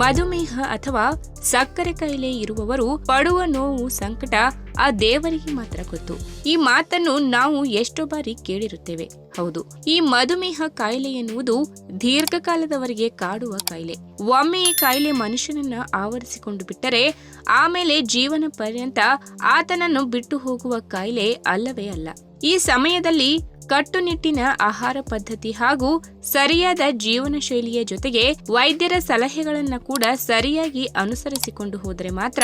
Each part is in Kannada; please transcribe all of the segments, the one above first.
ಮಧುಮೇಹ ಅಥವಾ ಸಕ್ಕರೆ ಕಾಯಿಲೆ ಇರುವವರು ಪಡುವ ನೋವು ಸಂಕಟ ಆ ದೇವರಿಗೆ ಮಾತ್ರ ಗೊತ್ತು. ಈ ಮಾತನ್ನು ನಾವು ಎಷ್ಟೋ ಬಾರಿ ಕೇಳಿರುತ್ತೇವೆ. ಹೌದು, ಈ ಮಧುಮೇಹ ಕಾಯಿಲೆ ಎನ್ನುವುದು ದೀರ್ಘಕಾಲದವರೆಗೆ ಕಾಡುವ ಕಾಯಿಲೆ. ಒಮ್ಮೆ ಈ ಕಾಯಿಲೆ ಮನುಷ್ಯನನ್ನ ಆವರಿಸಿಕೊಂಡು ಬಿಟ್ಟರೆ ಆಮೇಲೆ ಜೀವನ ಪರ್ಯಂತ ಆತನನ್ನು ಬಿಟ್ಟು ಹೋಗುವ ಕಾಯಿಲೆ ಅಲ್ಲವೇ ಅಲ್ಲ. ಈ ಸಮಯದಲ್ಲಿ ಕಟ್ಟುನಿಟ್ಟಿನ ಆಹಾರ ಪದ್ಧತಿ ಹಾಗೂ ಸರಿಯಾದ ಜೀವನ ಶೈಲಿಯ ಜೊತೆಗೆ ವೈದ್ಯರ ಸಲಹೆಗಳನ್ನ ಕೂಡ ಸರಿಯಾಗಿ ಅನುಸರಿಸಿಕೊಂಡು ಹೋದರೆ ಮಾತ್ರ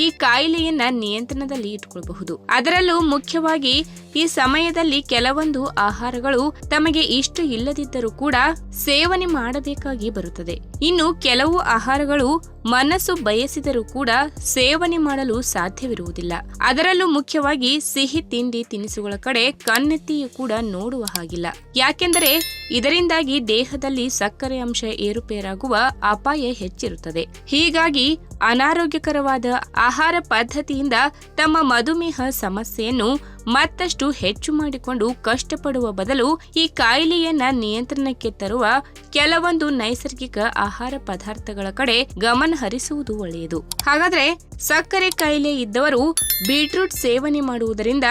ಈ ಕಾಯಿಲೆಯನ್ನ ನಿಯಂತ್ರಣದಲ್ಲಿ ಇಟ್ಕೊಳ್ಬಹುದು. ಅದರಲ್ಲೂ ಮುಖ್ಯವಾಗಿ ಈ ಸಮಯದಲ್ಲಿ ಕೆಲವೊಂದು ಆಹಾರಗಳು ತಮಗೆ ಇಷ್ಟ ಇಲ್ಲದಿದ್ದರೂ ಕೂಡ ಸೇವನೆ ಮಾಡಬೇಕಾಗಿ ಬರುತ್ತದೆ. ಇನ್ನು ಕೆಲವು ಆಹಾರಗಳು ಮನಸ್ಸು ಬಯಸಿದರೂ ಕೂಡ ಸೇವನೆ ಮಾಡಲು ಸಾಧ್ಯವಿರುವುದಿಲ್ಲ. ಅದರಲ್ಲೂ ಮುಖ್ಯವಾಗಿ ಸಿಹಿ ತಿಂಡಿ ತಿನಿಸುಗಳ ಕಡೆ ಕಣ್ಣೆತ್ತಿಯೂ ಕೂಡ ನೋಡುವ ಹಾಗಿಲ್ಲ. ಯಾಕೆಂದರೆ ಇದರಿಂದಾಗಿ ದೇಹದಲ್ಲಿ ಸಕ್ಕರೆ ಅಂಶ ಏರುಪೇರಾಗುವ ಅಪಾಯ ಹೆಚ್ಚಿರುತ್ತದೆ. ಹೀಗಾಗಿ ಅನಾರೋಗ್ಯಕರವಾದ ಆಹಾರ ಪದ್ಧತಿಯಿಂದ ತಮ್ಮ ಮಧುಮೇಹ ಸಮಸ್ಯೆಯನ್ನು ಮತ್ತಷ್ಟು ಹೆಚ್ಚು ಮಾಡಿಕೊಂಡು ಕಷ್ಟಪಡುವ ಬದಲು ಈ ಕಾಯಿಲೆಯನ್ನ ನಿಯಂತ್ರಣಕ್ಕೆ ತರುವ ಕೆಲವೊಂದು ನೈಸರ್ಗಿಕ ಆಹಾರ ಪದಾರ್ಥಗಳ ಕಡೆ ಗಮನ ಹರಿಸುವುದು ಒಳ್ಳೆಯದು. ಹಾಗಾದ್ರೆ ಸಕ್ಕರೆ ಕಾಯಿಲೆ ಇದ್ದವರು ಬೀಟ್ರೂಟ್ ಸೇವನೆ ಮಾಡುವುದರಿಂದ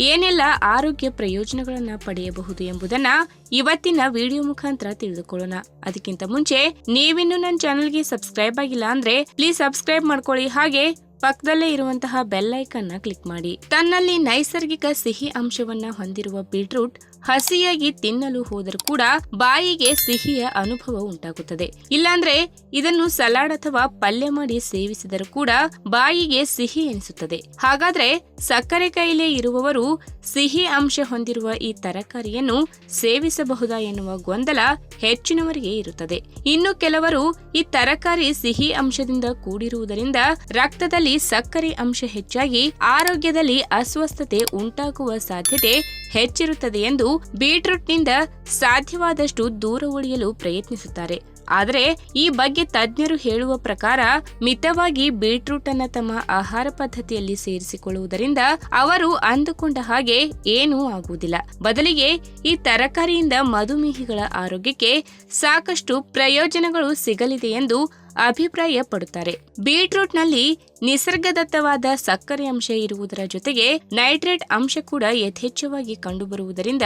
ಏನೆಲ್ಲ ಆರೋಗ್ಯ ಪ್ರಯೋಜನಗಳನ್ನ ಪಡೆಯಬಹುದು ಎಂಬುದನ್ನ ಇವತ್ತಿನ ವಿಡಿಯೋ ಮುಖಾಂತರ ತಿಳಿದುಕೊಳ್ಳೋಣ. ಅದಕ್ಕಿಂತ ಮುಂಚೆ ನೀವಿನ್ನು ನನ್ನ ಚಾನೆಲ್ಗೆ ಸಬ್ಸ್ಕ್ರೈಬ್ ಆಗಿಲ್ಲ ಅಂದ್ರೆ ಪ್ಲೀಸ್ ಸಬ್ಸ್ಕ್ರೈಬ್ ಮಾಡ್ಕೊಳ್ಳಿ. ಹಾಗೆ ಪಕ್ಕದಲ್ಲೇ ಇರುವಂತಹ ಬೆಲ್ ಐಕನ್ನ ಕ್ಲಿಕ್ ಮಾಡಿ. ತನ್ನಲ್ಲಿ ನೈಸರ್ಗಿಕ ಸಿಹಿ ಅಂಶವನ್ನ ಹೊಂದಿರುವ ಬೀಟ್ರೂಟ್ ಹಸಿಯಾಗಿ ತಿನ್ನಲು ಹೋದರೂ ಕೂಡ ಬಾಯಿಗೆ ಸಿಹಿಯ ಅನುಭವ ಉಂಟಾಗುತ್ತದೆ. ಇಲ್ಲಾಂದ್ರೆ ಇದನ್ನು ಸಲಾಡ್ ಅಥವಾ ಪಲ್ಯ ಮಾಡಿ ಸೇವಿಸಿದರೂ ಕೂಡ ಬಾಯಿಗೆ ಸಿಹಿ ಎನಿಸುತ್ತದೆ. ಹಾಗಾದ್ರೆ ಸಕ್ಕರೆ ಕಾಯಿಲೆ ಇರುವವರು ಸಿಹಿ ಅಂಶ ಹೊಂದಿರುವ ಈ ತರಕಾರಿಯನ್ನು ಸೇವಿಸಬಹುದಾ ಎನ್ನುವ ಗೊಂದಲ ಹೆಚ್ಚಿನವರಿಗೆ ಇರುತ್ತದೆ. ಇನ್ನು ಕೆಲವರು ಈ ತರಕಾರಿ ಸಿಹಿ ಅಂಶದಿಂದ ಕೂಡಿರುವುದರಿಂದ ರಕ್ತದಲ್ಲಿ ಸಕ್ಕರೆ ಅಂಶ ಹೆಚ್ಚಾಗಿ ಆರೋಗ್ಯದಲ್ಲಿ ಅಸ್ವಸ್ಥತೆ ಉಂಟಾಗುವ ಸಾಧ್ಯತೆ ಹೆಚ್ಚಿರುತ್ತದೆ ಎಂದು ಬೀಟ್ರೂಟ್ನಿಂದ ಸಾಧ್ಯವಾದಷ್ಟು ದೂರ ಉಳಿಯಲು ಪ್ರಯತ್ನಿಸುತ್ತಾರೆ. ಆದರೆ ಈ ಬಗ್ಗೆ ತಜ್ಞರು ಹೇಳುವ ಪ್ರಕಾರ ಮಿತವಾಗಿ ಬೀಟ್ರೂಟ್ ಅನ್ನ ತಮ್ಮ ಆಹಾರ ಪದ್ಧತಿಯಲ್ಲಿ ಸೇರಿಸಿಕೊಳ್ಳುವುದರಿಂದ ಅವರು ಅಂದುಕೊಂಡ ಹಾಗೆ ಏನೂ ಆಗುವುದಿಲ್ಲ. ಬದಲಿಗೆ ಈ ತರಕಾರಿಯಿಂದ ಮಧುಮೇಹಿಗಳ ಆರೋಗ್ಯಕ್ಕೆ ಸಾಕಷ್ಟು ಪ್ರಯೋಜನಗಳು ಸಿಗಲಿದೆ ಎಂದು ಅಭಿಪ್ರಾಯ ಪಡುತ್ತಾರೆ ಬೀಟ್ರೂಟ್ನಲ್ಲಿ ನಿಸರ್ಗದತ್ತವಾದ ಸಕ್ಕರೆ ಅಂಶ ಇರುವುದರ ಜೊತೆಗೆ ನೈಟ್ರೇಟ್ ಅಂಶ ಕೂಡ ಯಥೇಚ್ಛವಾಗಿ ಕಂಡುಬರುವುದರಿಂದ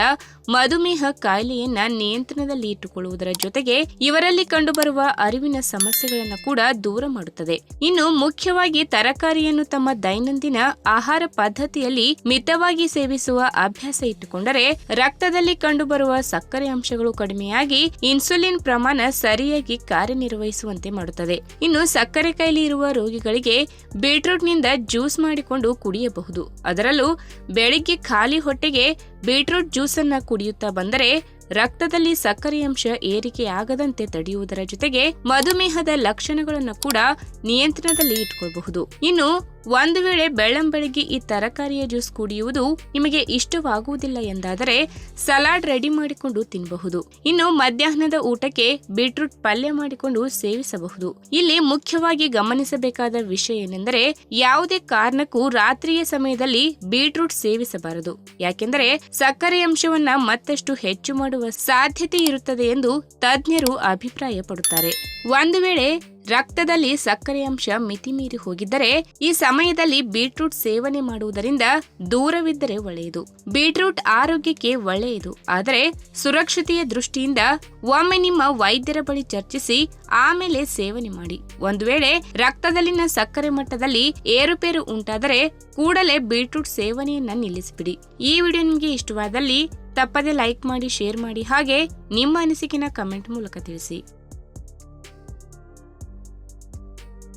ಮಧುಮೇಹ ಕಾಯಿಲೆಯನ್ನ ನಿಯಂತ್ರಣದಲ್ಲಿ ಇಟ್ಟುಕೊಳ್ಳುವುದರ ಜೊತೆಗೆ ಇವರಲ್ಲಿ ಕಂಡುಬರುವ ಅರಿವಿನ ಸಮಸ್ಯೆಗಳನ್ನು ಕೂಡ ದೂರ ಮಾಡುತ್ತದೆ. ಇನ್ನು ಮುಖ್ಯವಾಗಿ ತರಕಾರಿಯನ್ನು ತಮ್ಮ ದೈನಂದಿನ ಆಹಾರ ಪದ್ಧತಿಯಲ್ಲಿ ಮಿತವಾಗಿ ಸೇವಿಸುವ ಅಭ್ಯಾಸ ಇಟ್ಟುಕೊಂಡರೆ ರಕ್ತದಲ್ಲಿ ಕಂಡುಬರುವ ಸಕ್ಕರೆ ಅಂಶಗಳು ಕಡಿಮೆಯಾಗಿ ಇನ್ಸುಲಿನ್ ಪ್ರಮಾಣ ಸರಿಯಾಗಿ ಕಾರ್ಯನಿರ್ವಹಿಸುವಂತೆ ಮಾಡುತ್ತದೆ. ಇನ್ನು ಸಕ್ಕರೆ ಕಾಯಿಲೆ ಇರುವ ರೋಗಿಗಳಿಗೆ ಬೀಟ್ರೂಟ್ನಿಂದ ಜ್ಯೂಸ್ ಮಾಡಿಕೊಂಡು ಕುಡಿಯಬಹುದು. ಅದರಲ್ಲೂ ಬೆಳಿಗ್ಗೆ ಖಾಲಿ ಹೊಟ್ಟೆಗೆ ಬೀಟ್ರೂಟ್ ಜ್ಯೂಸನ್ನು ಕುಡಿಯುತ್ತಾ ಬಂದರೆ ರಕ್ತದಲ್ಲಿ ಸಕ್ಕರೆ ಅಂಶ ಏರಿಕೆಯಾಗದಂತೆ ತಡೆಯುವುದರ ಜೊತೆಗೆ ಮಧುಮೇಹದ ಲಕ್ಷಣಗಳನ್ನು ಕೂಡ ನಿಯಂತ್ರಣದಲ್ಲಿ ಇಟ್ಕೊಳ್ಬಹುದು. ಇನ್ನು ಒಂದು ವೇಳೆ ಬೆಳ್ಳಂಬೆಳಗ್ಗೆ ಈ ತರಕಾರಿಯ ಜ್ಯೂಸ್ ಕುಡಿಯುವುದು ನಿಮಗೆ ಇಷ್ಟವಾಗುವುದಿಲ್ಲ ಎಂದಾದರೆ ಸಲಾಡ್ ರೆಡಿ ಮಾಡಿಕೊಂಡು ತಿನ್ನಬಹುದು ಇನ್ನು ಮಧ್ಯಾಹ್ನದ ಊಟಕ್ಕೆ ಬೀಟ್ರೂಟ್ ಪಲ್ಯ ಮಾಡಿಕೊಂಡು ಸೇವಿಸಬಹುದು. ಇಲ್ಲಿ ಮುಖ್ಯವಾಗಿ ಗಮನಿಸಬೇಕಾದ ವಿಷಯ ಏನೆಂದರೆ ಯಾವುದೇ ಕಾರಣಕ್ಕೂ ರಾತ್ರಿಯ ಸಮಯದಲ್ಲಿ ಬೀಟ್ರೂಟ್ ಸೇವಿಸಬಾರದು. ಯಾಕೆಂದರೆ ಸಕ್ಕರೆ ಅಂಶವನ್ನ ಮತ್ತಷ್ಟು ಹೆಚ್ಚು ಮಾಡುವ ಸಾಧ್ಯತೆ ಇರುತ್ತದೆ ಎಂದು ತಜ್ಞರು ಅಭಿಪ್ರಾಯ ಪಡುತ್ತಾರೆ ಒಂದು ವೇಳೆ ರಕ್ತದಲ್ಲಿ ಸಕ್ಕರೆ ಅಂಶ ಮಿತಿಮೀರಿ ಹೋಗಿದ್ದರೆ ಈ ಸಮಯದಲ್ಲಿ ಬೀಟ್ರೂಟ್ ಸೇವನೆ ಮಾಡುವುದರಿಂದ ದೂರವಿದ್ದರೆ ಒಳ್ಳೆಯದು. ಬೀಟ್ರೂಟ್ ಆರೋಗ್ಯಕ್ಕೆ ಒಳ್ಳೆಯದು. ಆದರೆ ಸುರಕ್ಷತೆಯ ದೃಷ್ಟಿಯಿಂದ ಒಮ್ಮೆ ನಿಮ್ಮ ವೈದ್ಯರ ಬಳಿ ಚರ್ಚಿಸಿ ಆಮೇಲೆ ಸೇವನೆ ಮಾಡಿ. ಒಂದು ವೇಳೆ ರಕ್ತದಲ್ಲಿನ ಸಕ್ಕರೆ ಮಟ್ಟದಲ್ಲಿ ಏರುಪೇರು ಉಂಟಾದರೆ ಕೂಡಲೇ ಬೀಟ್ರೂಟ್ ಸೇವನೆಯನ್ನ ನಿಲ್ಲಿಸಿಬಿಡಿ. ಈ ವಿಡಿಯೋ ನಿಮಗೆ ಇಷ್ಟವಾದಲ್ಲಿ ತಪ್ಪದೆ ಲೈಕ್ ಮಾಡಿ, ಶೇರ್ ಮಾಡಿ ಹಾಗೆ ನಿಮ್ಮ ಅನಿಸಿಕೆನ ಕಮೆಂಟ್ ಮೂಲಕ ತಿಳಿಸಿ.